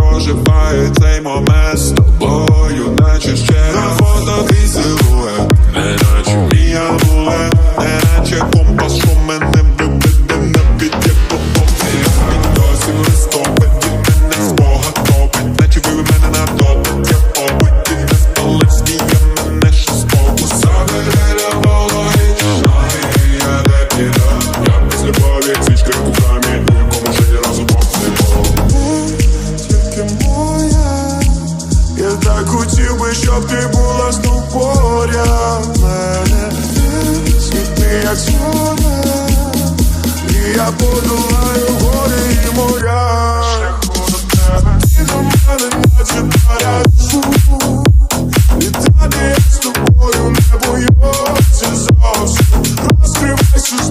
проживаю цей момент з тобою, наче ще на і силує. силует так хотів би, щоб ти була знов поряд мене. Світи, як сонце І я подолаю гори і моря. Шляху до тебе. Ти до мене наче паряшу Відтати я з тобою не боюся зовсім. Розкривайся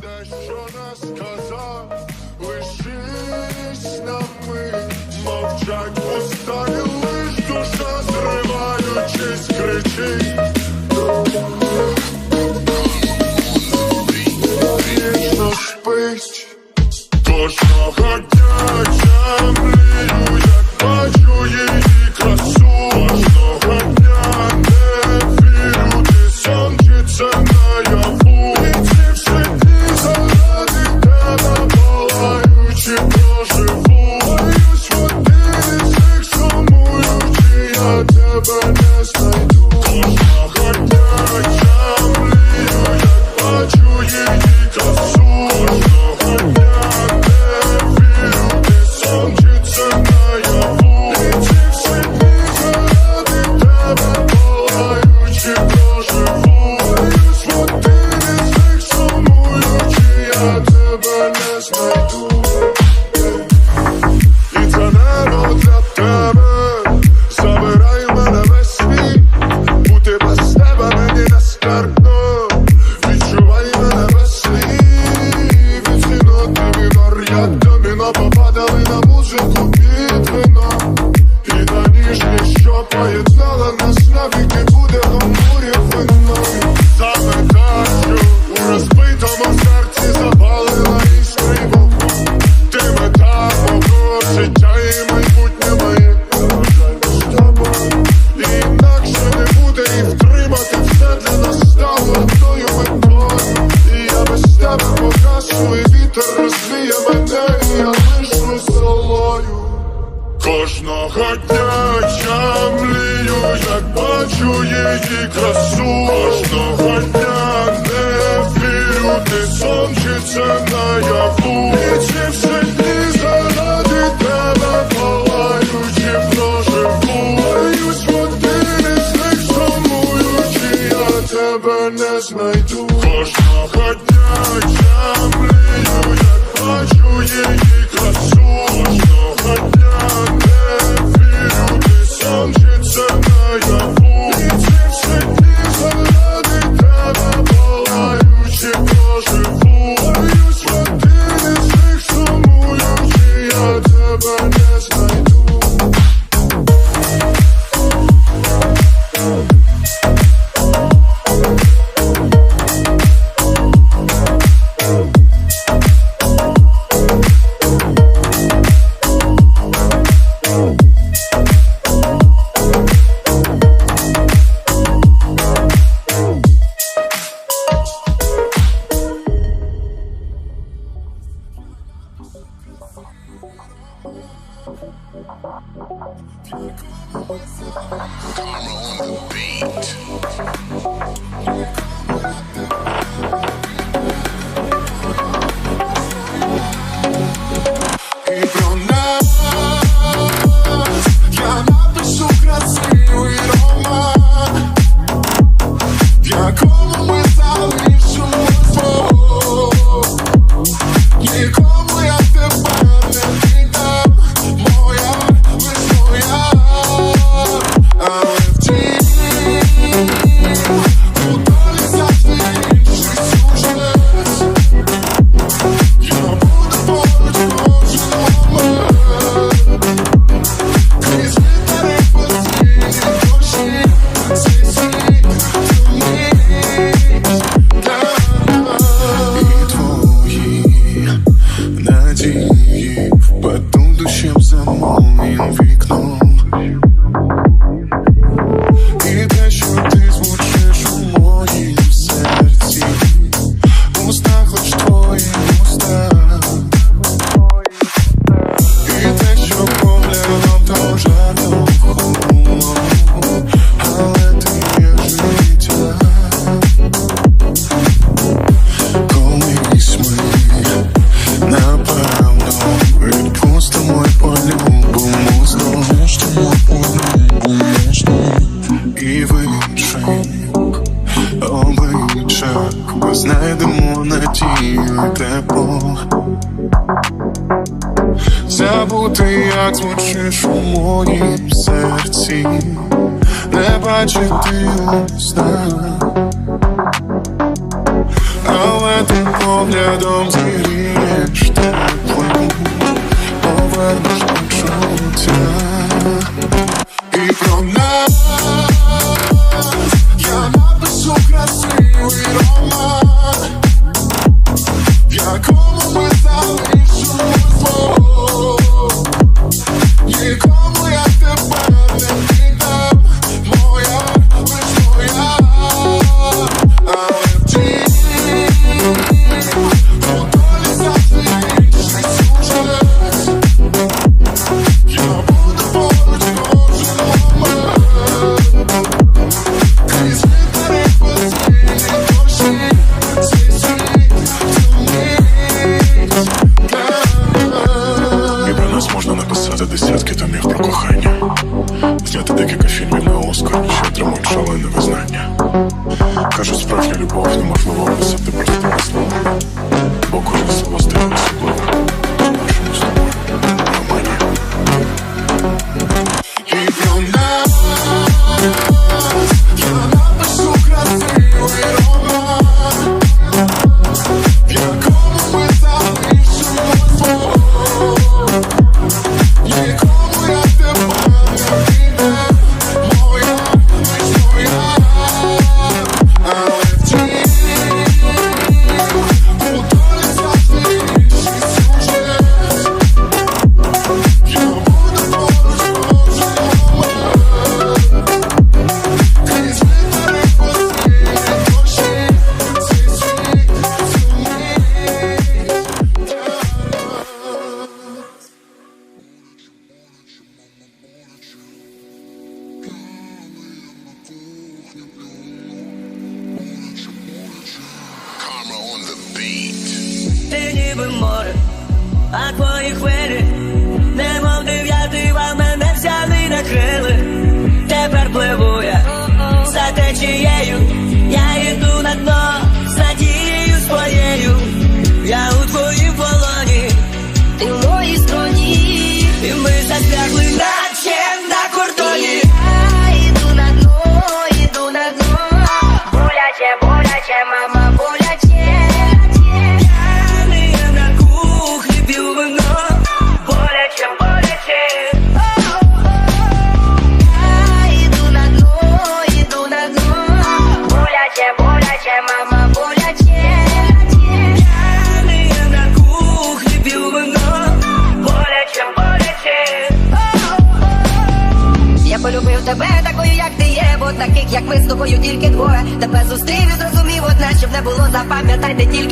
дещо не сказав, лишись на мить, мовчать усталі, лиш душа зриваючись, кричить. Вічно спить, кожного дня. you name Christmas. забути, як звучиш у моїм серці, не бачити знаю, але ти поглядом зігрієш теплим, повернеш почуття. Знято декілька фільмів на Оскар, що отримують шалене визнання. Кажуть, справжня любов неможливо описати простими словами, бо кожне слово стає особливим. ти ніби море, а твої хвилі, немов дев'ятий вам мене взяли на крили, тепер пливу я за течією, я йду на дно за дією своєю, я у твоїй полоні, ти в моїй стороні, і ми застрягли наче на кордоні. Я йду на дно, йду на дно, боляче, боляче, мама. de Gil